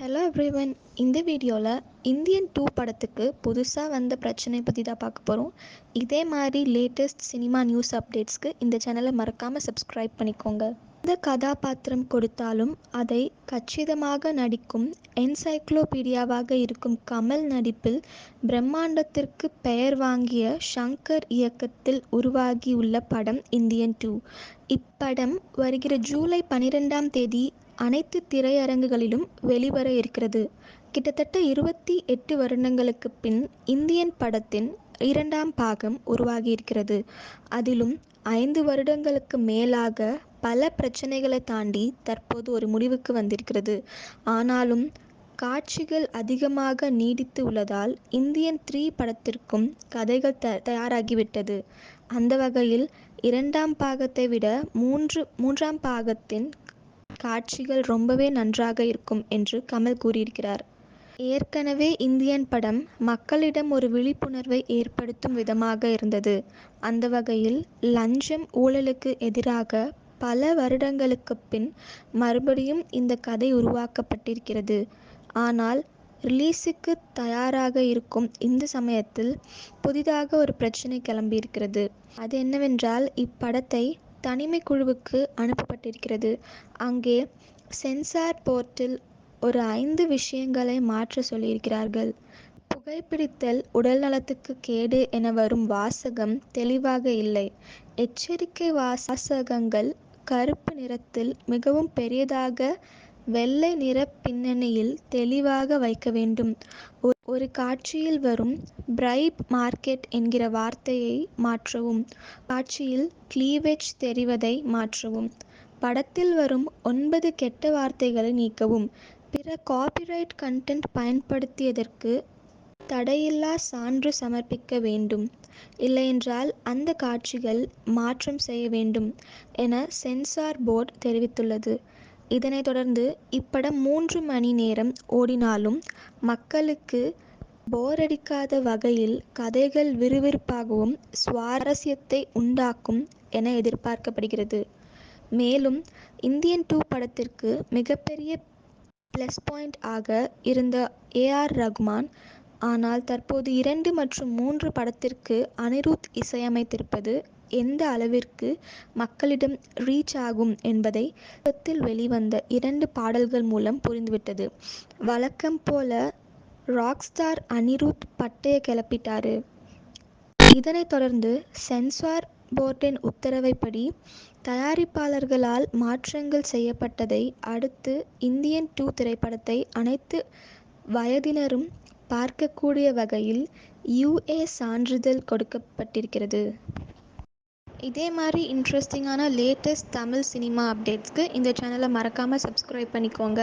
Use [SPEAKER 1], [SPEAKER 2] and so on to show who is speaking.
[SPEAKER 1] Hello everyone இந்த வீடியோவில் Indian two படத்துக்கு புதுசாக வந்த பிரச்சனை பற்றி தான் பார்க்க போகிறோம் இதே மாதிரி லேட்டஸ்ட் சினிமா நியூஸ் அப்டேட்ஸ்க்கு இந்த சேனலை மறக்காமல் சப்ஸ்கிரைப் பண்ணிக்கோங்க. எந்த கதாபாத்திரம் கொடுத்தாலும் அதை கச்சிதமாக நடிக்கும் என்சைக்ளோபீடியாவாக இருக்கும் கமல் நடிப்பில் பிரம்மாண்டத்திற்கு பெயர் வாங்கிய ஷங்கர் இயக்கத்தில் உருவாகியுள்ள படம் இந்தியன் டூ. இப்படம் வருகிற ஜூலை பனிரெண்டாம் தேதி அனைத்து திரையரங்குகளிலும் வெளிவர இருக்கிறது. கிட்டத்தட்ட இருபத்தி எட்டு வருடங்களுக்கு பின் இந்தியன் படத்தின் இரண்டாம் பாகம் உருவாகியிருக்கிறது. அதிலும் ஐந்து வருடங்களுக்கு மேலாக பல பிரச்சனைகளை தாண்டி தற்போது ஒரு முடிவுக்கு வந்திருக்கிறது. ஆனாலும் காட்சிகள் அதிகமாக நீடித்து உள்ளதால் இந்தியன் த்ரீ படத்திற்கும் கதைகள் த தயாராகிவிட்டது. அந்த வகையில் இரண்டாம் பாகத்தை விட மூன்று மூன்றாம் பாகத்தின் காட்சிகள் ரொம்பவே நன்றாக இருக்கும் என்று கமல் கூறியிருக்கிறார். ஏற்கனவே இந்தியன் படம் மக்களிடம் ஒரு விழிப்புணர்வை ஏற்படுத்தும் விதமாக இருந்தது. அந்த வகையில் லஞ்சம் ஊழலுக்கு எதிராக பல வருடங்களுக்கு பின் மறுபடியும் இந்த கதை உருவாக்கப்பட்டிருக்கிறது. ஆனால் ரிலீஸுக்கு தயாராக இருக்கும் இந்த சமயத்தில் புதிதாக ஒரு பிரச்சனை கிளம்பியிருக்கிறது. அது என்னவென்றால் இப்படத்தை தனிமை குழுவுக்கு அனுப்பப்பட்டிருக்கிறது. அங்கே சென்சார் போர்ட்டில் ஒரு ஐந்து விஷயங்களை மாற்ற சொல்லியிருக்கிறார்கள். புகைப்பிடித்தல் உடல் நலத்துக்கு கேடு என வரும் வாசகம் தெளிவாக இல்லை. எச்சரிக்கை வாசகங்கள் கருப்பு நிறத்தில் மிகவும் பெரியதாக வெள்ளை நிற பின்னணியில் தெளிவாக வைக்க வேண்டும். ஒரு காட்சியில் வரும் பிரைப் மார்க்கெட் என்கிற வார்த்தையை மாற்றவும். காட்சியில் கிளீவேஜ் தெரிவதை மாற்றவும். படத்தில் வரும் ஒன்பது கெட்ட வார்த்தைகளை நீக்கவும். பிற காப்பிரைட் கண்டென்ட் பயன்படுத்தியதற்கு தடையில்லா சான்று சமர்ப்பிக்க வேண்டும். இல்லையென்றால் அந்த காட்சிகள் மாற்றம் செய்ய வேண்டும் என சென்சார் போர்டு தெரிவித்துள்ளது. இதனைத் தொடர்ந்து இப்படம் மூன்று மணி நேரம் ஓடினாலும் மக்களுக்கு போரடிக்காத வகையில் கதைகள் விறுவிறுப்பாகவும் சுவாரஸ்யத்தை உண்டாக்கும் என எதிர்பார்க்கப்படுகிறது. மேலும் இந்தியன் டூ படத்திற்கு மிகப்பெரிய ப்ளஸ் பாயிண்ட் ஆக இருந்த ஏஆர் ரகுமான் ஆனால் தற்போது இரண்டு மற்றும் மூன்று படத்திற்கு அனிருத் இசையமைத்திருப்பது எந்த அளவிற்கு மக்களிடம் ரீச் ஆகும் என்பதை படத்தில் வெளிவந்த இரண்டு பாடல்கள் மூலம் புரிந்துவிட்டது. வழக்கம் போல ராக் ஸ்டார் அனிருத் பட்டைய கிளப்பிட்டாரு. இதனைத் தொடர்ந்து சென்சார் போர்டின் உத்தரவைப்படி தயாரிப்பாளர்களால் மாற்றங்கள் செய்யப்பட்டதை அடுத்து இந்தியன் டூ திரைப்படத்தை அனைத்து வயதினரும் பார்க்கக்கூடிய வகையில் யுஏ சான்றிதழ் கொடுக்கப்பட்டிருக்கிறது. இதே மாதிரி இன்ட்ரெஸ்டிங்கான லேட்டஸ்ட் தமிழ் சினிமா அப்டேட்ஸ்க்கு இந்த சேனலை மறக்காமல் சப்ஸ்க்ரைப் பண்ணிக்கோங்க.